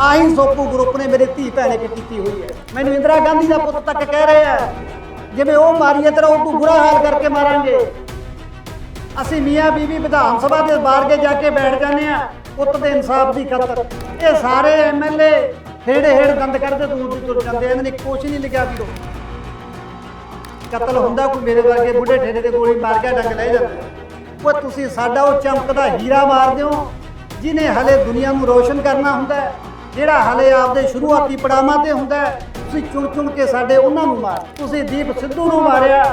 ਆਹੀ ਸੋਪੂ ਗਰੁੱਪ ਨੇ ਮੇਰੇ ਧੀ ਭੈਣੇ ਕੀ ਕੀਤੀ ਹੋਈ ਹੈ। ਮੈਨੂੰ ਇੰਦਰਾ ਗਾਂਧੀ ਦਾ ਪੁੱਤ ਤੱਕ ਕਹਿ ਰਿਹਾ ਜਿਵੇਂ ਉਹ ਮਾਰੀਏ ਤੇਰਾ ਉਹ ਬੁਰਾ ਹਾਲ ਕਰਕੇ ਮਾਰਾਂਗੇ। ਅਸੀਂ ਮੀਆਂ ਬੀਬੀ ਵਿਧਾਨ ਸਭਾ ਦੇ ਬਾਹਰ ਜਾ ਕੇ ਬੈਠ ਜਾਂਦੇ ਆ ਪੁੱਤ ਦੇ ਇਨਸਾਫ ਦੀ ਖਾਤਰ। ਇਹ ਸਾਰੇ ਐਮਐਲਏ ਹੇੜੇ ਹੇੜ ਗੰਦ ਕਰਦੇ ਦੂਰ ਦੀ ਤੁਰ ਜਾਂਦੇ ਇਹਨਾਂ ਨੇ ਕੁਛ ਨਹੀਂ ਲਿਖਿਆ ਵੀਰੋ ਕਤਲ ਹੁੰਦਾ ਕੋਈ ਮੇਰੇ ਵਰਗੇ ਬੁੱਢੇ ਠੇਰੇ ਦੇ ਗੋਲੀ ਮਾਰ ਕੇ ਡੰਗ ਲੈ ਜਾਂਦਾ ਉਹ ਤੁਸੀਂ ਸਾਡਾ ਉਹ ਚਮਕਦਾ ਹੀਰਾ ਮਾਰ ਦਿਓ ਜਿਨੇ ਹਲੇ ਦੁਨੀਆ ਨੂੰ ਰੋਸ਼ਨ ਕਰਨਾ ਹੁੰਦਾ ਹੈ, ਜਿਹੜਾ ਹਲੇ ਆਪਦੇ ਸ਼ੁਰੂਆਤੀ ਪੜਾਵਾਂ ਤੇ ਹੁੰਦਾ ਤੁਸੀਂ ਚੁਣ ਚੁਣ ਕੇ ਸਾਡੇ ਉਹਨਾਂ ਨੂੰ ਮਾਰ। ਤੁਸੀਂ ਦੀਪ ਸਿੱਧੂ ਨੂੰ ਮਾਰਿਆ,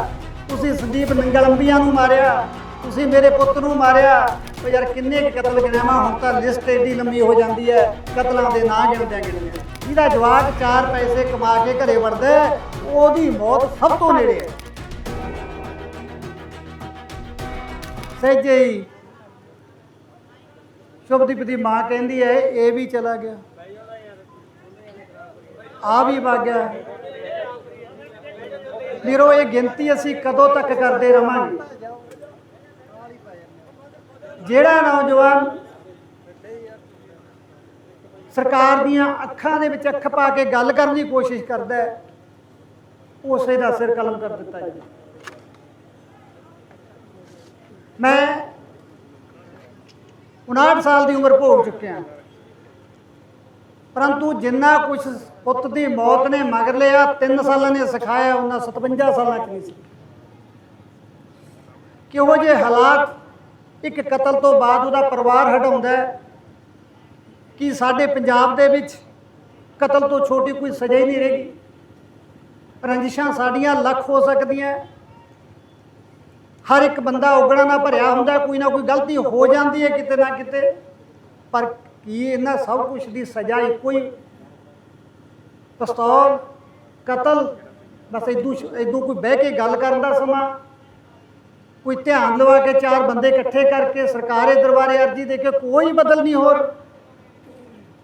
ਤੁਸੀਂ ਸੰਦੀਪ ਨੰਗਲੰਬੀਆਂ ਨੂੰ ਮਾਰਿਆ, ਤੁਸੀਂ ਮੇਰੇ ਪੁੱਤ ਨੂੰ ਮਾਰਿਆ। ਉਹ ਯਾਰ ਕਿੰਨੇ ਕੁ ਕਤਲ ਗਿਣਾਵਾਂ ਹੁਣ ਤਾਂ ਲਿਸਟ ਏਡੀ ਲੰਮੀ ਹੋ ਜਾਂਦੀ ਹੈ, ਕਤਲਾਂ ਦੇ ਨਾਂ ਗਿਣਦਿਆਂ ਗਿਣਦਿਆਂ। ਜਿਹਦਾ ਜਵਾਕ ਚਾਰ ਪੈਸੇ ਕਮਾ ਕੇ ਘਰੇ ਵੜਦਾ ਉਹਦੀ ਮੌਤ ਸਭ ਤੋਂ ਨੇੜੇ ਹੈ। ਸਹਿਜੇ ਸ਼ੁਭਦੀਪ ਦੀ ਮਾਂ ਕਹਿੰਦੀ ਹੈ, ਇਹ ਵੀ ਚਲਾ ਗਿਆ। ਆ ਵੀ ਵਾਗਿਆ ਵੀਰੋ, ਇਹ ਗਿਣਤੀ ਅਸੀਂ ਕਦੋਂ ਤੱਕ ਕਰਦੇ ਰਵਾਂਗੇ? ਜਿਹੜਾ ਨੌਜਵਾਨ ਸਰਕਾਰ ਦੀਆਂ ਅੱਖਾਂ ਦੇ ਵਿੱਚ ਅੱਖ ਪਾ ਕੇ ਗੱਲ ਕਰਨ ਦੀ ਕੋਸ਼ਿਸ਼ ਕਰਦਾ ਹੈ, ਉਸੇ ਦਾ ਸਿਰ ਕਲਮ ਕਰ ਦਿੱਤਾ ਜੀ। ਮੈਂ 59 ਸਾਲ ਦੀ ਉਮਰ ਭੋਗ ਚੁੱਕਿਆ। ਪਰੰਤੂ ਜਿੰਨਾ ਕੁਝ ਪੁੱਤ ਦੀ ਮੌਤ ਨੇ ਮਗਰ ਲਿਆ 3 ਸਾਲਾਂ ਨੇ ਸਿਖਾਇਆ, ਉਹਨਾਂ 57 ਸਾਲਾਂ ਚ ਨਹੀਂ ਸੀ। ਕਿਹੋ ਜਿਹੇ ਹਾਲਾਤ ਇੱਕ ਕਤਲ ਤੋਂ ਬਾਅਦ ਉਹਦਾ ਪਰਿਵਾਰ ਹਟਾਉਂਦਾ ਕਿ ਸਾਡੇ ਪੰਜਾਬ ਦੇ ਵਿੱਚ ਕਤਲ ਤੋਂ ਛੋਟੀ ਕੋਈ ਸਜ਼ਾ ਹੀ ਨਹੀਂ ਰਹੇਗੀ? ਰੰਜਿਸ਼ਾਂ ਸਾਡੀਆਂ ਲੱਖ ਹੋ ਸਕਦੀਆਂ ਹਰ ਇੱਕ ਬੰਦਾ ਉਗਣਾ ਨਾ ਭਰਿਆ ਹੁੰਦਾ ਕੋਈ ਨਾ ਕੋਈ ਗਲਤੀ ਹੋ ਜਾਂਦੀ ਹੈ ਕਿਤੇ ਨਾ ਕਿਤੇ, ਪਰ ਕੀ ਇਹਨਾਂ ਸਭ ਕੁਝ ਦੀ ਸਜ਼ਾ ਇੱਕੋ ਹੀ ਪਿਸਤੌਲ, ਕਤਲ, ਬਸ ਇਦੂ ਇਦੂ ਕੋਈ ਬਹਿ ਕੇ ਗੱਲ ਕਰਨ ਦਾ ਸਮਾਂ, ਕੋਈ ਧਿਆਨ ਲਵਾ ਕੇ ਚਾਰ ਬੰਦੇ ਇਕੱਠੇ ਕਰਕੇ ਸਰਕਾਰੇ ਦਰਬਾਰੇ ਅਰਜੀ ਦੇ ਕੇ ਕੋਈ ਬਦਲ ਨਹੀਂ ਹੋਰ,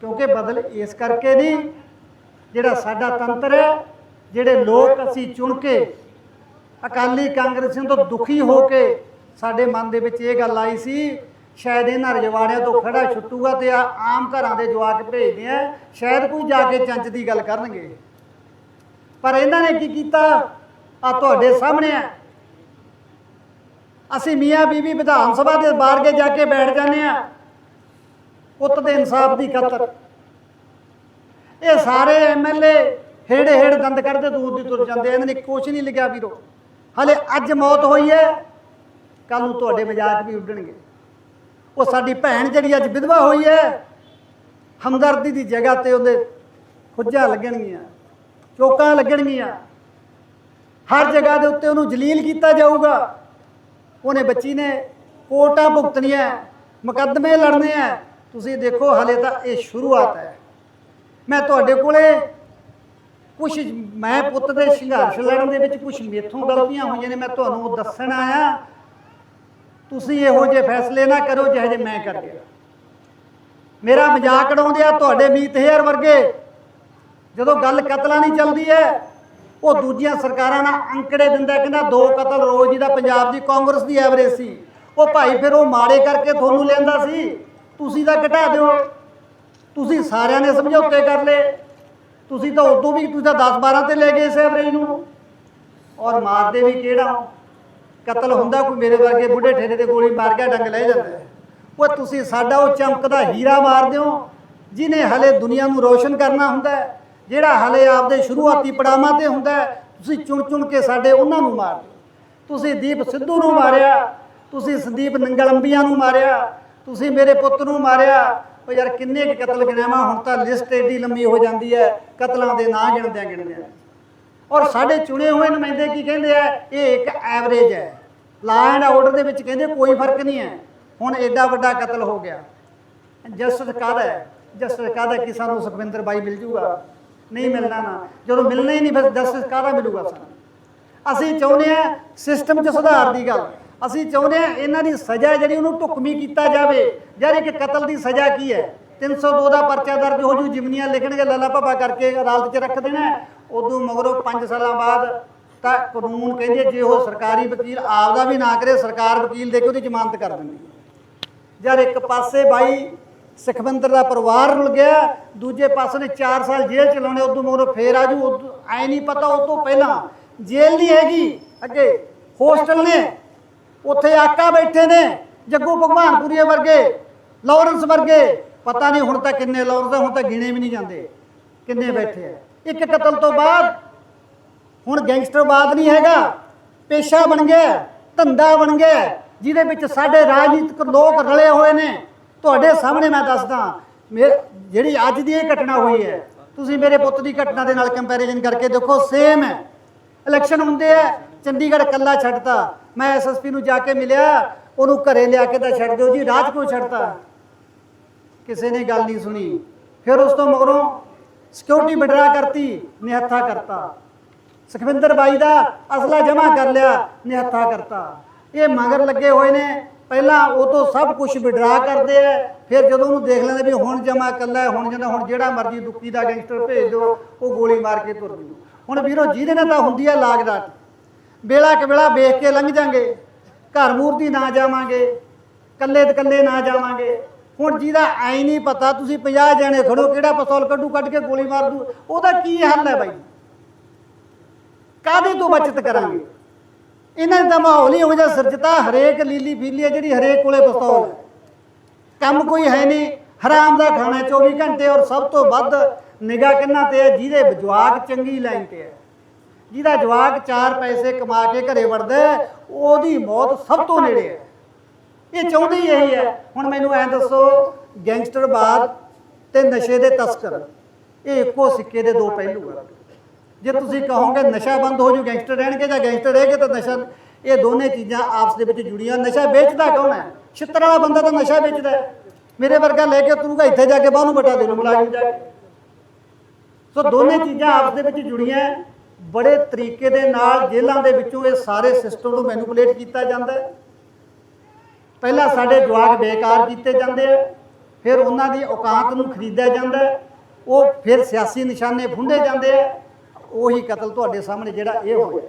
ਕਿਉਂਕਿ ਬਦਲ ਇਸ ਕਰਕੇ ਨਹੀਂ ਜਿਹੜਾ ਸਾਡਾ ਤੰਤਰ ਹੈ, ਜਿਹੜੇ ਲੋਕ ਅਸੀਂ ਚੁਣ ਕੇ ਅਕਾਲੀ ਕਾਂਗਰਸੀਆਂ ਤੋਂ ਦੁਖੀ ਹੋ ਕੇ ਸਾਡੇ ਮਨ ਦੇ ਵਿੱਚ ਇਹ ਗੱਲ ਆਈ ਸੀ ਸ਼ਾਇਦ ਇਹਨਾਂ ਰਜਵਾੜਿਆਂ ਤੋਂ ਖੜਾ ਛੁੱਟੂਗਾ ਤੇ ਆ ਆਮ ਘਰਾਂ ਦੇ ਜਵਾਕ ਭੇਜਦੇ ਆ, ਸ਼ਾਇਦ ਕੋਈ ਜਾ ਕੇ ਚੰਚ ਦੀ ਗੱਲ ਕਰਨਗੇ। ਪਰ ਇਹਨਾਂ ਨੇ ਕੀ ਕੀਤਾ? ਆ ਤੁਹਾਡੇ ਸਾਹਮਣੇ ਆ। ਅਸੀਂ ਮੀਆਂ ਬੀਬੀ ਵਿਧਾਨ ਸਭਾ ਦੇ ਬਾਹਰ ਕੇ ਜਾ ਕੇ ਬੈਠ ਜਾਂਦੇ ਆ। ਪੁੱਤ ਦੇ ਇਨਸਾਫ ਦੀ ਖਾਤਰ। ਇਹ ਸਾਰੇ ਐਮਐਲਏ ਹੇੜੇ ਹੇੜ ਦੰਦ ਕਰਦੇ ਦੂਰ ਦੀ ਤੁਰ ਜਾਂਦੇ ਇਹਨਾਂ ਨੇ ਕੁਛ ਨਹੀਂ ਲਿਖਿਆ ਵੀਰੋ। ਹਲੇ ਅੱਜ ਮੌਤ ਹੋਈ ਹੈ। ਕੱਲ ਨੂੰ ਤੁਹਾਡੇ ਮਜ਼ਾਕ ਵੀ ਉੱਡਣਗੇ। ਉਹ ਸਾਡੀ ਭੈਣ ਜਿਹੜੀ ਅੱਜ ਵਿਧਵਾ ਹੋਈ ਹੈ, ਹਮਦਰਦੀ ਦੀ ਜਗ੍ਹਾ ਤੇ ਉਹਦੇ ਖੁੱਜਾਂ ਲੱਗਣਗੀਆਂ, ਚੋਕਾਂ ਲੱਗਣਗੀਆਂ। ਹਰ ਜਗ੍ਹਾ ਦੇ ਉੱਤੇ ਉਹਨੂੰ ਜਲੀਲ ਕੀਤਾ ਜਾਊਗਾ। ਉਹਨੇ ਬੱਚੀ ਨੇ ਕੋਟਾਂ ਭੁਗਤਣੀਆਂ, ਮੁਕੱਦਮੇ ਲੜਨੇ ਆ। ਤੁਸੀਂ ਦੇਖੋ, ਹਲੇ ਤਾਂ ਇਹ ਸ਼ੁਰੂਆਤ ਹੈ। ਮੈਂ ਤੁਹਾਡੇ ਕੋਲੇ ਕੁਝ ਮੈਂ ਪੁੱਤ ਦੇ ਸੰਘਰਸ਼ ਲੜਨ ਦੇ ਵਿੱਚ ਕੁਝ ਮੇਥੋਂ ਗਲਤੀਆਂ ਹੋਈਆਂ ਨੇ, ਮੈਂ ਤੁਹਾਨੂੰ ਉਹ ਦੱਸਣ ਆਇਆ। ਤੁਸੀਂ ਇਹੋ ਜਿਹੇ ਫੈਸਲੇ ਨਾ ਕਰੋ ਜਿਹੋ ਜਿਹੇ ਮੈਂ ਕਰ ਗਿਆ। ਮੇਰਾ ਮਜ਼ਾਕ ਉਡਾਉਂਦੇ ਆ ਤੁਹਾਡੇ ਮੀਤ ਹੇਅਰ ਵਰਗੇ। ਜਦੋਂ ਗੱਲ ਕਤਲਾਂ ਨਹੀਂ ਚੱਲਦੀ ਹੈ ਉਹ ਦੂਜੀਆਂ ਸਰਕਾਰਾਂ ਨਾਲ ਅੰਕੜੇ ਦਿੰਦਾ, ਕਹਿੰਦਾ ਦੋ ਕਤਲ ਰੋਜ਼ ਹੀ ਦਾ ਪੰਜਾਬ ਦੀ, ਕਾਂਗਰਸ ਦੀ ਐਵਰੇਜ ਸੀ। ਉਹ ਭਾਈ ਫਿਰ ਉਹ ਮਾੜੇ ਕਰਕੇ ਤੁਹਾਨੂੰ ਲੈਂਦਾ ਸੀ। ਤੁਸੀਂ ਤਾਂ ਘਟਾ ਦਿਓ। ਤੁਸੀਂ ਸਾਰਿਆਂ ਨੇ ਸਮਝੌਤੇ ਕਰ ਲਏ। ਤੁਸੀਂ ਤਾਂ ਉਦੋਂ ਵੀ ਤੁਸੀਂ ਤਾਂ 10 12 ਤੇ ਲੈ ਗਏ ਇਸ ਐਵਰੇਜ ਨੂੰ। ਔਰ ਮਾਰਦੇ ਵੀ ਕਿਹੜਾ ਕਤਲ ਹੁੰਦਾ ਕੋਈ ਮੇਰੇ ਵਰਗੇ ਬੁੱਢੇ ਠੇਰੇ ਦੇ ਗੋਲੀ ਮਾਰ ਕੇ ਡੰਗ ਲੈ ਜਾਂਦਾ ਉਹ ਤੁਸੀਂ ਸਾਡਾ ਉਹ ਚਮਕਦਾ ਹੀਰਾ ਮਾਰ ਦਿਓ, ਜਿਨੇ ਹਲੇ ਦੁਨੀਆ ਨੂੰ ਰੋਸ਼ਨ ਕਰਨਾ ਹੁੰਦਾ ਜਿਹੜਾ ਹਲੇ ਆਪਦੇ ਸ਼ੁਰੂਆਤੀ ਪੜਾਵਾਂ ਤੇ ਹੁੰਦਾ ਤੁਸੀਂ ਚੁਣ ਚੁਣ ਕੇ ਸਾਡੇ ਉਹਨਾਂ ਨੂੰ ਮਾਰ ਦਿਓ। ਤੁਸੀਂ ਦੀਪ ਸਿੱਧੂ ਨੂੰ ਮਾਰਿਆ, ਤੁਸੀਂ ਸੰਦੀਪ ਨੰਗਲੰਬੀਆਂ ਨੂੰ ਮਾਰਿਆ, ਤੁਸੀਂ ਮੇਰੇ ਪੁੱਤ ਨੂੰ ਮਾਰਿਆ। ਉਹ ਯਾਰ ਕਿੰਨੇ ਕੁ ਕਤਲ ਗਿਣਾਵਾਂ ਹੁਣ ਤਾਂ ਲਿਸਟ ਏਡੀ ਲੰਮੀ ਹੋ ਜਾਂਦੀ ਹੈ, ਕਤਲਾਂ ਦੇ ਨਾਂ ਗਿਣਦਿਆਂ ਗਿਣਦਿਆਂ। ਔਰ ਸਾਡੇ ਚੁਣੇ ਹੋਏ ਨੁਮਾਇੰਦੇ ਕੀ ਕਹਿੰਦੇ ਆ? ਇਹ ਇੱਕ ਐਵਰੇਜ ਹੈ। ਲਾ ਐਂਡ ਆਰਡਰ ਦੇ ਵਿੱਚ ਕਹਿੰਦੇ ਕੋਈ ਫ਼ਰਕ ਨਹੀਂ ਹੈ। ਹੁਣ ਐਡਾ ਵੱਡਾ ਕਤਲ ਹੋ ਗਿਆ। ਜਸਟਿਸ ਕਾਹਦਾ ਹੈ? ਜਸਟਿਸ ਕਾਹਦਾ ਕਿ ਸਾਨੂੰ ਸੁਖਵਿੰਦਰ ਬਾਈ ਮਿਲ ਜੂਗਾ? ਨਹੀਂ ਮਿਲਣਾ ਨਾ। ਜਦੋਂ ਮਿਲਣਾ ਹੀ ਨਹੀਂ, ਫਿਰ ਜਸਟਿਸ ਕਾਹਦਾ ਮਿਲੂਗਾ ਸਾਨੂੰ? ਅਸੀਂ ਚਾਹੁੰਦੇ ਆ ਸਿਸਟਮ 'ਚ ਸੁਧਾਰ ਦੀ ਗੱਲ। ਅਸੀਂ ਚਾਹੁੰਦੇ ਆ ਇਹਨਾਂ ਦੀ ਸਜ਼ਾ ਜਿਹੜੀ ਉਹਨੂੰ ਢੁਕਵੀਂ ਕੀਤਾ ਜਾਵੇ। ਯਾਰ ਇੱਕ ਕਤਲ ਦੀ ਸਜ਼ਾ ਕੀ ਹੈ? 302 ਦਾ ਪਰਚਾ ਦਰਜ ਹੋ ਜੂ, ਜਿਮਨੀਆਂ ਲਿਖਣਗੇ, ਲੱਲਾ ਭੱਬਾ ਕਰਕੇ ਅਦਾਲਤ 'ਚ ਰੱਖ ਦੇਣਾ ਉਦੋਂ ਮਗਰੋਂ 5 ਸਾਲਾਂ ਬਾਅਦ ਤਾਂ ਕਾਨੂੰਨ ਕਹਿੰਦੇ ਜੇ ਉਹ ਸਰਕਾਰੀ ਵਕੀਲ ਆਪਦਾ ਵੀ ਨਾ ਕਰੇ, ਸਰਕਾਰ ਵਕੀਲ ਦੇ ਕੇ ਉਹਦੀ ਜ਼ਮਾਨਤ ਕਰ ਦਿੰਦੀ ਯਾਰ ਇੱਕ ਪਾਸੇ ਬਾਈ ਸੁਖਵਿੰਦਰ ਦਾ ਪਰਿਵਾਰ ਰੁਲ ਗਿਆ, ਦੂਜੇ ਪਾਸੇ ਨੇ 4 ਸਾਲ ਜੇਲ੍ਹ ਚ ਲਾਉਣੇ, ਉਦੋਂ ਮਗਰੋਂ ਫੇਰ ਆਜੂ ਐ ਨਹੀਂ ਪਤਾ ਉਹ ਤੋਂ ਪਹਿਲਾਂ ਜੇਲ੍ਹ ਨਹੀਂ ਹੈਗੀ, ਅੱਗੇ ਹੋਸਟਲ ਨੇ, ਉੱਥੇ ਆਕਾ ਬੈਠੇ ਨੇ, ਜੱਗੂ ਭਗਵਾਨਪੁਰੀਏ ਵਰਗੇ, ਲਾਰੈਂਸ ਵਰਗੇ, ਪਤਾ ਨਹੀਂ ਹੁਣ ਤਾਂ ਕਿੰਨੇ ਲਾਰੈਂਸ ਹੁਣ ਤਾਂ ਗਿਣੇ ਵੀ ਨਹੀਂ ਜਾਂਦੇ, ਕਿੰਨੇ ਬੈਠੇ ਆ। ਇੱਕ ਕਤਲ ਤੋਂ ਬਾਅਦ। ਹੁਣ ਗੈਂਗਸਟਰਵਾਦ ਨਹੀਂ ਹੈਗਾ। ਪੇਸ਼ਾ ਬਣ ਗਿਆ, ਧੰਦਾ ਬਣ ਗਿਆ, ਜਿਹਦੇ ਵਿੱਚ ਸਾਡੇ ਰਾਜਨੀਤਿਕ ਲੋਕ ਰਲੇ ਹੋਏ ਨੇ। ਤੁਹਾਡੇ ਸਾਹਮਣੇ ਮੈਂ ਦੱਸਦਾ, ਮੇ- ਜਿਹੜੀ ਅੱਜ ਦੀ ਇਹ ਘਟਨਾ ਹੋਈ ਹੈ, ਤੁਸੀਂ ਮੇਰੇ ਪੁੱਤ ਦੀ ਘਟਨਾ ਦੇ ਨਾਲ ਕੰਪੈਰੀਜ਼ਨ ਕਰਕੇ ਦੇਖੋ ਸੇਮ ਹੈ। ਇਲੈਕਸ਼ਨ ਹੁੰਦੇ ਆ, ਚੰਡੀਗੜ੍ਹ ਕੱਲਾ ਛੱਡਤਾ। ਮੈਂ ਐਸਐਸਪੀ ਨੂੰ ਜਾ ਕੇ ਮਿਲਿਆ, ਉਹਨੂੰ ਘਰੇ ਲਿਆ ਕੇ ਤਾਂ ਛੱਡ ਦਿਓ ਜੀ ਰਾਜ ਕਿਉਂ ਛੱਡਤਾ? ਕਿਸੇ ਨੇ ਗੱਲ ਨਹੀਂ ਸੁਣੀ। ਫਿਰ ਉਸ ਤੋਂ ਮਗਰੋਂ ਸਿਕਿਉਰਿਟੀ ਵਿਡਰਾ ਕਰਤੀ ਨਿਹੱਥਾ ਕਰਤਾ। ਸੁਖਵਿੰਦਰ ਬਾਈ ਦਾ ਅਸਲਾ ਜਮ੍ਹਾਂ ਕਰ ਲਿਆ ਨਿਹੱਥਾ ਕਰਤਾ। ਇਹ ਮਗਰ ਲੱਗੇ ਹੋਏ ਨੇ। ਪਹਿਲਾਂ ਉਹ ਤੋਂ ਸਭ ਕੁਝ ਵਿਡਰਾ ਕਰਦੇ ਆ। ਫਿਰ ਜਦੋਂ ਉਹਨੂੰ ਦੇਖ ਲੈਂਦੇ ਵੀ ਹੁਣ ਜਮ੍ਹਾਂ ਕੱਲਾ ਹੈ, ਹੁਣ ਜਾਂਦਾ ਹੁਣ ਜਿਹੜਾ ਮਰਜ਼ੀ ਦੁੱਕੀ ਦਾ ਗੈਂਗਸਟਰ ਭੇਜ ਦਿਓ ਉਹ ਗੋਲੀ ਮਾਰ ਕੇ ਤੁਰ ਜੂ। ਹੁਣ ਵੀਰੋ ਜਿਹਦੇ ਨਾਲ ਤਾਂ ਹੁੰਦੀ ਹੈ ਲਾਗ ਡਾਟ। ਵੇਲਾ ਕਵੇਲਾ ਵੇਖ ਕੇ ਲੰਘ ਜਾਾਂਗੇ। ਘਰ ਮੂਰਤੀ ਨਾ ਜਾਵਾਂਗੇ। ਕੱਲੇ ਤੇ ਕੱਲੇ ਨਾ ਜਾਵਾਂਗੇ। ਹੁਣ ਜਿਹਦਾ ਐ ਨਹੀਂ ਪਤਾ, ਤੁਸੀਂ 50 ਜਣੇ ਖੜੋ, ਕਿਹੜਾ ਪਿਸਤੌਲ ਕੱਢੂ, ਕੱਢ ਕੇ ਗੋਲੀ ਮਾਰ ਦੂ, ਉਹਦਾ ਕੀ ਹੱਲ ਹੈ ਬਾਈ? ਕਾਹਦੇ ਤੋਂ ਬਚਤ ਕਰਾਂਗੇ? ਇਹਨਾਂ ਦਾ ਮਾਹੌਲ ਹੀ ਹੋ ਜਾ ਸਿਰਜਤਾ, ਹਰੇਕ ਲੀਲੀ ਫੀਲੀ ਹੈ ਜਿਹੜੀ ਹਰੇਕ ਕੋਲੇ ਪਿਸਤੌਲ ਹੈ। ਕੰਮ ਕੋਈ ਹੈ ਨਹੀਂ, ਹਰਾਮ ਦਾ ਖਾਣਾ 24 ਘੰਟੇ ਔਰ ਸਭ ਤੋਂ ਵੱਧ ਨਿਗਾਹ ਕਿੰਨਾ ਤੇ ਹੈ? ਜਿਹਦੇ ਜਵਾਕ ਚੰਗੀ ਲਾਈਨ ਤੇ ਹੈ। ਜਿਹਦਾ ਜਵਾਕ ਚਾਰ ਪੈਸੇ ਕਮਾ ਕੇ ਘਰੇ ਵੜਦਾ ਉਹਦੀ ਮੌਤ ਸਭ ਤੋਂ ਨੇੜੇ ਹੈ। ਇਹ ਚਾਹੁੰਦੇ ਹੀ ਇਹੀ ਹੈ। ਹੁਣ ਮੈਨੂੰ ਐਂ ਦੱਸੋ ਗੈਂਗਸਟਰਵਾਦ ਤੇ ਨਸ਼ੇ ਦੇ ਤਸਕਰ, ਇਹ ਇੱਕੋ ਸਿੱਕੇ ਦੇ ਦੋ ਪਹਿਲੂ ਆ। ਜੇ ਤੁਸੀਂ ਕਹੋਗੇ ਨਸ਼ਾ ਬੰਦ ਹੋ ਜੂ, ਗੈਂਗਸਟਰ ਰਹਿਣਗੇ ਜਾਂ ਗੈਂਗਸਟਰ ਰਹੇਗੇ ਤਾਂ ਨਸ਼ਾ, ਇਹ ਦੋਨੇ ਚੀਜ਼ਾਂ ਆਪਸ ਦੇ ਵਿੱਚ ਜੁੜੀਆਂ। ਨਸ਼ਾ ਵੇਚਦਾ ਕੌਣ ਹੈ? ਛਿੱਤਰ ਵਾਲਾ ਬੰਦਾ ਤਾਂ ਨਸ਼ਾ ਵੇਚਦਾ ਮੇਰੇ ਵਰਗਾ ਲੈ ਕੇ ਤੁਰੂਗਾ, ਇੱਥੇ ਜਾ ਕੇ ਬਾਹਰ ਨੂੰ ਬਟਾ ਦੇ ਨੂੰ ਮੁਲਾਜ਼ਮ। ਜਾ ਕੇ ਸੋ ਦੋਨੇ ਚੀਜ਼ਾਂ ਆਪਸ ਦੇ ਵਿੱਚ ਜੁੜੀਆਂ ਬੜੇ ਤਰੀਕੇ ਦੇ ਨਾਲ ਜੇਲ੍ਹਾਂ ਦੇ ਵਿੱਚੋਂ ਇਹ ਸਾਰੇ ਸਿਸਟਮ ਨੂੰ ਮੈਨੂਪੂਲੇਟ ਕੀਤਾ ਜਾਂਦਾ ਹੈ। ਪਹਿਲਾਂ ਸਾਡੇ ਜਵਾਕ ਬੇਕਾਰ ਕੀਤੇ ਜਾਂਦੇ ਆ, ਫਿਰ ਉਹਨਾਂ ਦੀ ਔਕਾਤ ਨੂੰ ਖਰੀਦਿਆ ਜਾਂਦਾ ਉਹ ਫਿਰ ਸਿਆਸੀ ਨਿਸ਼ਾਨੇ ਫੁੰਡੇ ਜਾਂਦੇ ਆ, ਉਹੀ ਕਤਲ ਤੁਹਾਡੇ ਸਾਹਮਣੇ ਜਿਹੜਾ ਇਹ ਹੋਇਆ।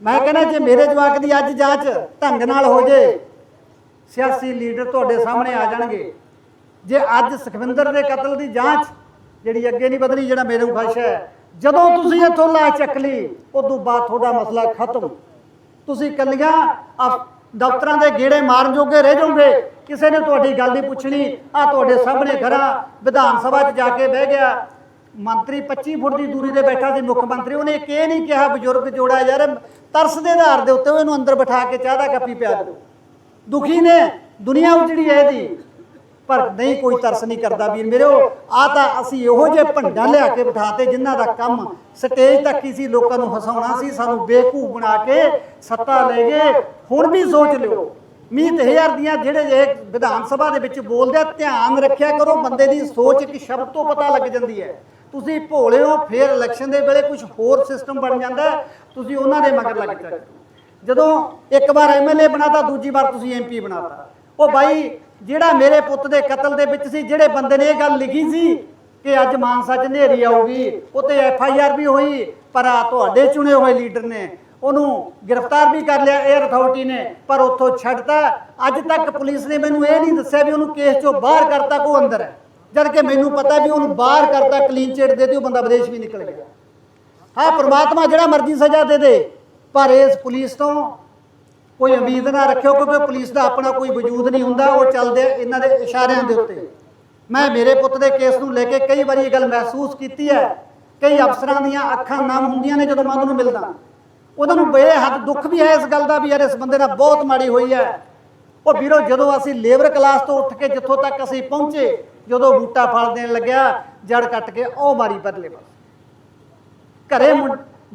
ਮੈਂ ਕਹਿੰਦਾ ਜੇ ਮੇਰੇ ਜਵਾਕ ਦੀ ਅੱਜ ਜਾਂਚ ਢੰਗ ਨਾਲ ਹੋ ਜੇ, ਸਿਆਸੀ ਲੀਡਰ ਤੁਹਾਡੇ ਸਾਹਮਣੇ ਆ ਜਾਣਗੇ। ਜੇ ਅੱਜ ਸੁਖਵਿੰਦਰ ਦੇ ਕਤਲ ਦੀ ਜਾਂਚ ਜਿਹੜੀ ਅੱਗੇ ਨਹੀਂ ਬਦਲੀ ਜਿਹੜਾ ਮੇਰੇ ਨੂੰ ਖੁਸ਼ ਹੈ, ਜਦੋਂ ਤੁਸੀਂ ਇੱਥੋਂ ਲਾਸ਼ ਚੱਕ ਲਈ, ਉਦੋਂ ਬਾਅਦ ਤੁਹਾਡਾ ਮਸਲਾ ਖਤਮ। ਤੁਸੀਂ ਕੱਲੀਆਂ ਦਫ਼ਤਰਾਂ ਦੇ ਗੇੜੇ ਮਾਰਨ ਜੋਗੇ ਰਹਿ ਜਾਓਗੇ। ਕਿਸੇ ਨੇ ਤੁਹਾਡੀ ਗੱਲ ਨਹੀਂ ਪੁੱਛਣੀ। ਆ ਤੁਹਾਡੇ ਸਾਹਮਣੇ ਘਰਾਂ ਵਿਧਾਨ ਸਭਾ 'ਚ ਜਾ ਕੇ ਬਹਿ ਗਿਆ। ਮੰਤਰੀ 25 ਫੁੱਟ ਦੀ ਦੂਰੀ ਤੇ ਬੈਠਾ ਸੀ ਮੁੱਖ ਮੰਤਰੀ। ਉਹਨੇ ਇੱਕ ਇਹ ਨਹੀਂ ਕਿਹਾ, ਬਜ਼ੁਰਗ ਜੋੜਾ ਯਾਰ, ਤਰਸ ਦੇ ਆਧਾਰ ਦੇ ਉੱਤੇ ਉਹਨੂੰ ਅੰਦਰ ਬਿਠਾ ਕੇ ਚਾਹ ਦਾ ਕੱਪੀ ਪਿਆ ਦਿਓ। ਦੁਖੀ ਨੇ। ਦੁਨੀਆ ਉਜੜੀ ਹੈ ਇਹਦੀ। ਪਰ ਨਹੀਂ ਕੋਈ ਤਰਸ ਨਹੀਂ ਕਰਦਾ ਵੀਰ ਮੇਰੇ ਆ ਤਾਂ ਅਸੀਂ ਇਹੋ ਜਿਹੇ ਭੰਡਾਂ ਲਿਆ ਕੇ ਬਿਠਾਤੇ ਜਿਨ੍ਹਾਂ ਦਾ ਕੰਮ ਸਟੇਜ ਤੱਕ ਹੀ ਸੀ ਲੋਕਾਂ ਨੂੰ ਹਸਾਉਣਾ ਸੀ ਸਾਨੂੰ ਬੇਵਕੂਫ ਬਣਾ ਕੇ ਸੱਤਾ ਲੈ ਗਏ। ਹੁਣ ਵੀ ਸੋਚ ਲਿਓ ਮੀਤ ਹਜ਼ਾਰ ਦੀਆਂ ਜਿਹੜੇ ਇਹ ਵਿਧਾਨ ਸਭਾ ਦੇ ਵਿੱਚ ਬੋਲਦੇ ਆ ਧਿਆਨ ਰੱਖਿਆ ਕਰੋ ਬੰਦੇ ਦੀ ਸੋਚ ਇੱਕ ਸ਼ਬਦ ਤੋਂ ਪਤਾ ਲੱਗ ਜਾਂਦੀ ਹੈ। ਤੁਸੀਂ ਭੋਲੇ ਹੋ ਫਿਰ ਇਲੈਕਸ਼ਨ ਦੇ ਵੇਲੇ ਕੁਝ ਹੋਰ ਸਿਸਟਮ ਬਣ ਜਾਂਦਾ ਤੁਸੀਂ ਉਹਨਾਂ ਦੇ ਮਗਰ ਲੱਗ ਜਾਂਦੇ। ਜਦੋਂ ਇੱਕ ਵਾਰ ਐਮਐਲਏ ਬਣਾਤਾ ਦੂਜੀ ਵਾਰ ਤੁਸੀਂ ਐਮਪੀ ਬਣਾਤਾ। ਉਹ ਬਾਈ ਜਿਹੜਾ ਮੇਰੇ ਪੁੱਤ ਦੇ ਕਤਲ ਦੇ ਵਿੱਚ ਸੀ, ਜਿਹੜੇ ਬੰਦੇ ਨੇ ਇਹ ਗੱਲ ਲਿਖੀ ਸੀ ਕਿ ਅੱਜ ਮਾਨਸਾ ਚ ਹਨੇਰੀ ਆਊਗੀ ਉੱਤੇ ਐਫ ਆਈ ਆਰ ਵੀ ਹੋਈ, ਪਰ ਆ ਤੁਹਾਡੇ ਚੁਣੇ ਹੋਏ ਲੀਡਰ ਨੇ, ਉਹਨੂੰ ਗ੍ਰਿਫਤਾਰ ਵੀ ਕਰ ਲਿਆ 에ਅਰ ਅਥਾਰਟੀ ਨੇ, ਪਰ ਉੱਥੋਂ ਛੱਡਤਾ। ਅੱਜ ਤੱਕ ਪੁਲਿਸ ਨੇ ਮੈਨੂੰ ਇਹ ਨਹੀਂ ਦੱਸਿਆ ਵੀ ਉਹਨੂੰ ਕੇਸ ਚੋਂ ਬਾਹਰ ਕਰਤਾ ਕੋ ਅੰਦਰ। ਹੈ ਜਦ ਕਿ ਮੈਨੂੰ ਪਤਾ ਵੀ ਉਹਨੂੰ ਬਾਹਰ ਕਰਤਾ ਕਲੀਨ ਚਿਟ ਦੇ ਤੇ ਉਹ ਬੰਦਾ ਵਿਦੇਸ਼ ਵੀ ਨਿਕਲ ਗਿਆ। ਹਾਂ ਪ੍ਰਮਾਤਮਾ ਜਿਹੜਾ ਮਰਜ਼ੀ ਸਜ਼ਾ ਦੇ ਦੇ, ਪਰ ਇਸ ਪੁਲਿਸ ਤੋਂ ਕੋਈ ਉਮੀਦ ਨਾ ਰੱਖਿਓ, ਕਿਉਂਕਿ ਪੁਲਿਸ ਦਾ ਆਪਣਾ ਕੋਈ ਵਜੂਦ ਨਹੀਂ ਹੁੰਦਾ, ਉਹ ਚੱਲਦੇ ਇਹਨਾਂ ਦੇ ਇਸ਼ਾਰਿਆਂ ਦੇ ਉੱਤੇ। ਮੈਂ ਮੇਰੇ ਪੁੱਤ ਦੇ ਕੇਸ ਨੂੰ ਲੈ ਕੇ ਕਈ ਵਾਰੀ ਇਹ ਗੱਲ ਮਹਿਸੂਸ ਕੀਤੀ ਹੈ। ਕਈ ਅਫਸਰਾਂ ਦੀਆਂ ਅੱਖਾਂ ਨਮ ਹੁੰਦੀਆਂ ਨੇ ਜਦੋਂ ਮੈਂ ਉਹਨਾਂ ਨੂੰ ਮਿਲਦਾ। ਉਹਨਾਂ ਨੂੰ ਬੇਹੱਦ ਦੁੱਖ ਵੀ ਹੈ ਇਸ ਗੱਲ ਦਾ ਵੀ ਯਾਰ ਇਸ ਬੰਦੇ ਨਾਲ ਬਹੁਤ ਮਾੜੀ ਹੋਈ ਹੈ। ਉਹ ਵੀਰੋ, ਜਦੋਂ ਅਸੀਂ ਲੇਬਰ ਕਲਾਸ ਤੋਂ ਉੱਠ ਕੇ ਜਿੱਥੋਂ ਤੱਕ ਅਸੀਂ ਪਹੁੰਚੇ, ਜਦੋਂ ਬੂਟਾ ਫਲ ਦੇਣ ਲੱਗਿਆ, ਜੜ ਕੱਟ ਕੇ ਉਹ ਮਾਰੀ ਪਰਲੇ ਪਾਸੇ। ਘਰੇ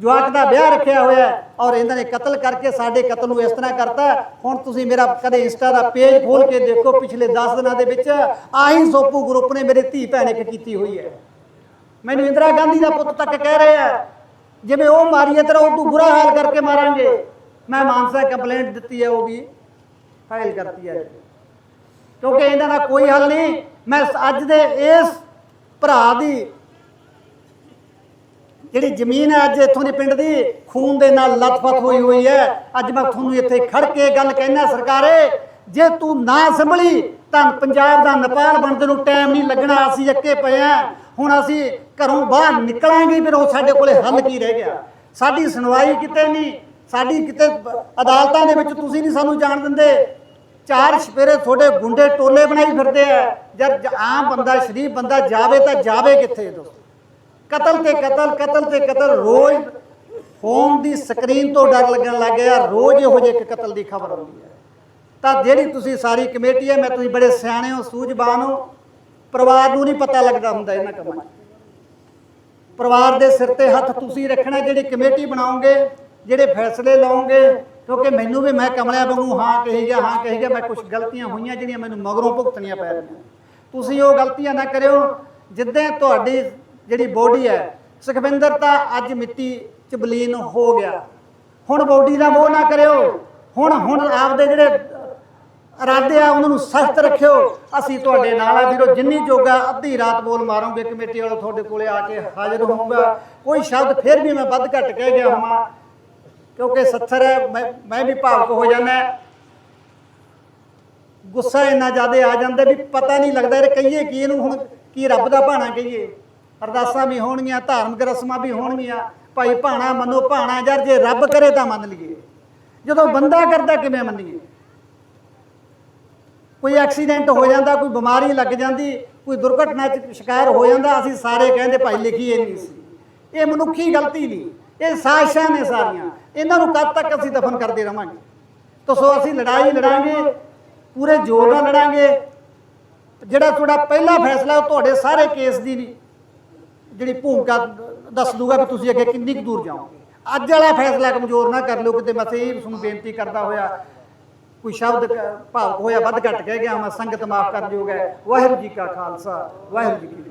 ਜਵਾਕ ਦਾ ਵਿਆਹ ਰੱਖਿਆ ਹੋਇਆ ਹੈ। ਔਰ ਇਹਨਾਂ ਨੇ ਕਤਲ ਕਰਕੇ ਸਾਡੇ ਕਤਲ ਨੂੰ ਇਸ ਤਰ੍ਹਾਂ ਕਰਤਾ ਹੁਣ ਤੁਸੀਂ ਮੇਰਾ ਕਦੇ ਇੰਸਟਾ ਦਾ ਪੇਜ ਖੋਲ ਕੇ ਦੇਖੋ ਪਿਛਲੇ 10 ਦਿਨਾਂ ਦੇ ਵਿੱਚ ਆਹੀ ਸੋਪੂ ਗਰੁੱਪ ਨੇ ਮੇਰੇ ਧੀ ਭੈਣ ਇੱਕ ਕੀਤੀ ਹੋਈ ਹੈ। ਮੈਨੂੰ ਇੰਦਰਾ ਗਾਂਧੀ ਦਾ ਪੁੱਤ ਤੱਕ ਕਹਿ ਰਹੇ ਆ ਜਿਵੇਂ ਉਹ ਮਾਰੀ ਹੈ ਤਰ੍ਹਾਂ ਉਹ ਤੋਂ ਬੁਰਾ ਹਾਲ ਕਰਕੇ ਮਾਰਾਂਗੇ। ਮੈਂ ਮਾਨਸਾ ਕੰਪਲੇਂਟ ਦਿੱਤੀ ਹੈ ਉਹ ਵੀ ਫਾਈਲ ਕਰਤੀ ਹੈ। ਕਿਉਂਕਿ ਇਹਨਾਂ ਦਾ ਕੋਈ ਹੱਲ ਨਹੀਂ। ਮੈਂ ਅੱਜ ਦੇ ਇਸ ਭਰਾ ਦੀ ਜਿਹੜੀ ਜ਼ਮੀਨ ਹੈ ਅੱਜ ਇੱਥੋਂ ਦੇ ਪਿੰਡ ਦੀ, ਖੂਨ ਦੇ ਨਾਲ ਲੱਥਪੱਥ ਹੋਈ ਹੋਈ ਹੈ। ਅੱਜ ਮੈਂ ਤੁਹਾਨੂੰ ਇੱਥੇ ਖੜ ਕੇ ਗੱਲ ਕਹਿਣਾ ਸਰਕਾਰੇ, ਜੇ ਤੂੰ ਨਾ ਸੰਭਲੀ, ਤਾਂ ਪੰਜਾਬ ਦਾ ਨੇਪਾਲ ਬਣਦੇ ਨੂੰ ਟਾਈਮ ਨਹੀਂ ਲੱਗਣਾ। ਅਸੀਂ ਅੱਕੇ ਪਏ ਆ ਹੁਣ ਅਸੀਂ ਘਰੋਂ ਬਾਹਰ ਨਿਕਲਾਂਗੇ, ਫਿਰ ਉਹ ਸਾਡੇ ਕੋਲੇ ਹੱਲ ਕੀ ਰਹਿ ਗਿਆ? ਸਾਡੀ ਸੁਣਵਾਈ ਕਿਤੇ ਨਹੀਂ। ਸਾਡੀ ਕਿਤੇ ਅਦਾਲਤਾਂ ਦੇ ਵਿੱਚ ਤੁਸੀਂ ਨਹੀਂ ਸਾਨੂੰ ਜਾਣ ਦਿੰਦੇ। ਚਾਰ ਸਪੇਰੇ ਤੁਹਾਡੇ ਗੁੰਡੇ ਟੋਲੇ ਬਣਾਈ ਫਿਰਦੇ ਆ। ਜਦ ਆਮ ਬੰਦਾ, ਸ਼ਰੀਫ ਬੰਦਾ ਜਾਵੇ ਤਾਂ ਜਾਵੇ ਕਿੱਥੇ, ਦੋਸਤੋ? ਕਤਲ ਤੇ ਕਤਲ ਕਤਲ ਤੇ ਕਤਲ, ਰੋਜ਼ ਫੋਨ ਦੀ ਸਕਰੀਨ ਤੋਂ ਡਰ ਲੱਗਣ ਲੱਗ ਗਿਆ, ਰੋਜ਼ ਇਹੋ ਜਿਹੇ ਇੱਕ ਕਤਲ ਦੀ ਖਬਰ ਆਉਂਦੀ ਹੈ। ਤਾਂ ਜਿਹੜੀ ਤੁਸੀਂ ਸਾਰੀ ਕਮੇਟੀ ਹੈ, ਮੈਂ ਤੁਸੀਂ ਬੜੇ ਸਿਆਣੇ ਹੋ, ਸੂਝਵਾਨ ਹੋ, ਪਰਿਵਾਰ ਨੂੰ ਨਹੀਂ ਪਤਾ ਲੱਗਦਾ ਹੁੰਦਾ ਇਹਨਾਂ ਕੰਮਾਂ 'ਚ। ਪਰਿਵਾਰ ਦੇ ਸਿਰ ਤੇ ਹੱਥ ਤੁਸੀਂ ਰੱਖਣਾ, ਜਿਹੜੀ ਕਮੇਟੀ ਬਣਾਓਗੇ, ਜਿਹੜੇ ਫੈਸਲੇ ਲਾਓਗੇ, ਕਿਉਂਕਿ ਮੈਨੂੰ ਵੀ ਮੈਂ ਕਮਲਿਆਂ ਵਾਂਗੂ ਹਾਂ ਕਹੀ ਗਿਆ, ਹਾਂ ਕਹੀ ਗਿਆ, ਮੈਂ ਕੁਝ ਗਲਤੀਆਂ ਹੋਈਆਂ ਜਿਹੜੀਆਂ ਮੈਨੂੰ ਮਗਰੋਂ ਭੁਗਤਣੀਆਂ ਪੈ ਰਹੀਆਂ। ਤੁਸੀਂ ਉਹ ਗਲਤੀਆਂ ਨਾ ਕਰਿਓ, ਜਿੱਦਾਂ ਤੁਹਾਡੀ ਜਿਹੜੀ ਬੋਡੀ ਹੈ ਸੁਖਵਿੰਦਰ ਤਾਂ ਅੱਜ ਮਿੱਟੀ ਚ ਬਲੀਨ ਹੋ ਗਿਆ। ਹੁਣ ਬੋਡੀ ਦਾ ਮੋਹ ਨਾ ਕਰਿਓ। ਹੁਣ ਹੁਣ ਆਪਦੇ ਜਿਹੜੇ ਇਰਾਦੇ ਆ ਉਹਨਾਂ ਨੂੰ ਸਖਤ ਰੱਖਿਓ। ਅਸੀਂ ਤੁਹਾਡੇ ਨਾਲ ਆ ਵੀਰੋ ਜਿੰਨੀ ਜੋਗਾ ਅੱਧੀ ਰਾਤ ਬੋਲ ਮਾਰੋਗੇ ਕਮੇਟੀ ਵਾਲਾ ਤੁਹਾਡੇ ਕੋਲੇ ਆ ਕੇ ਹਾਜ਼ਰ ਹੋਊਗਾ। ਕੋਈ ਸ਼ਬਦ ਫਿਰ ਵੀ ਮੈਂ ਵੱਧ ਘੱਟ ਕਹਿ ਗਿਆ ਹਾਂ ਕਿਉਂਕਿ ਸੱਥਰ ਹੈ ਮੈਂ ਮੈਂ ਵੀ ਭਾਵਕ ਹੋ ਜਾਂਦਾ ਗੁੱਸਾ ਇੰਨਾ ਜ਼ਿਆਦਾ ਆ ਜਾਂਦਾ ਵੀ ਪਤਾ ਨਹੀਂ ਲੱਗਦਾ ਇਹ ਕਹੀਏ ਕੀ ਇਹਨੂੰ ਹੁਣ ਕੀ ਰੱਬ ਦਾ ਭਾਣਾ ਕਹੀਏ। ਅਰਦਾਸਾਂ ਵੀ ਹੋਣਗੀਆਂ, ਧਾਰਮਿਕ ਰਸਮਾਂ ਵੀ ਹੋਣਗੀਆਂ। ਭਾਈ ਭਾਣਾ ਮੰਨੋ, ਭਾਣਾ ਯਾਰ ਜੇ ਰੱਬ ਕਰੇ ਤਾਂ ਮੰਨ ਲਈਏ। ਜਦੋਂ ਬੰਦਾ ਕਰਦਾ, ਕਿਵੇਂ ਮੰਨੀਏ? ਕੋਈ ਐਕਸੀਡੈਂਟ ਹੋ ਜਾਂਦਾ, ਕੋਈ ਬਿਮਾਰੀ ਲੱਗ ਜਾਂਦੀ, ਕੋਈ ਦੁਰਘਟਨਾ 'ਚ ਸ਼ਿਕਾਰ ਹੋ ਜਾਂਦਾ, ਅਸੀਂ ਸਾਰੇ ਕਹਿੰਦੇ, ਭਾਈ, ਲਿਖੀ ਇਹ ਨਹੀਂ ਸੀ। ਇਹ ਮਨੁੱਖੀ ਗਲਤੀ ਨਹੀਂ। ਇਹ ਸਾਜ਼ਿਸ਼ਾਂ ਨੇ ਸਾਰੀਆਂ। ਇਹਨਾਂ ਨੂੰ ਕਦ ਤੱਕ ਅਸੀਂ ਦਫਨ ਕਰਦੇ ਰਵਾਂਗੇ? ਤਾਂ ਸੋ ਅਸੀਂ ਲੜਾਈ ਲੜਾਂਗੇ, ਪੂਰੇ ਜ਼ੋਰ ਨਾਲ ਲੜਾਂਗੇ। ਜਿਹੜਾ ਤੁਹਾਡਾ ਪਹਿਲਾ ਫੈਸਲਾ, ਉਹ ਤੁਹਾਡੇ ਸਾਰੇ ਕੇਸ ਦੀ ਨਹੀਂ। ਜਿਹੜੀ ਭੂਮਿਕਾ ਦੱਸ ਦੂਗਾ ਕਿ ਤੁਸੀਂ ਅੱਗੇ ਕਿੰਨੀ ਕੁ ਦੂਰ ਜਾਓਗੇ। ਅੱਜ ਵਾਲਾ ਫੈਸਲਾ ਕਮਜ਼ੋਰ ਨਾ ਕਰ ਲਿਓ, ਕਿਤੇ ਮੈਂ ਇਹ ਤੁਹਾਨੂੰ ਬੇਨਤੀ ਕਰਦਾ ਹੋਇਆ ਕੋਈ ਸ਼ਬਦ ਕ- ਹੋਇਆ ਵੱਧ ਘੱਟ ਕਹਿ ਗਿਆ, ਮੈਂ ਸੰਗਤ ਮਾਫ ਕਰ ਦਿਓਗੇ ਵਾਹਿਗੁਰੂ ਜੀ ਕਾ ਖਾਲਸਾ, ਵਾਹਿਗੁਰੂ ਜੀ ਕੀ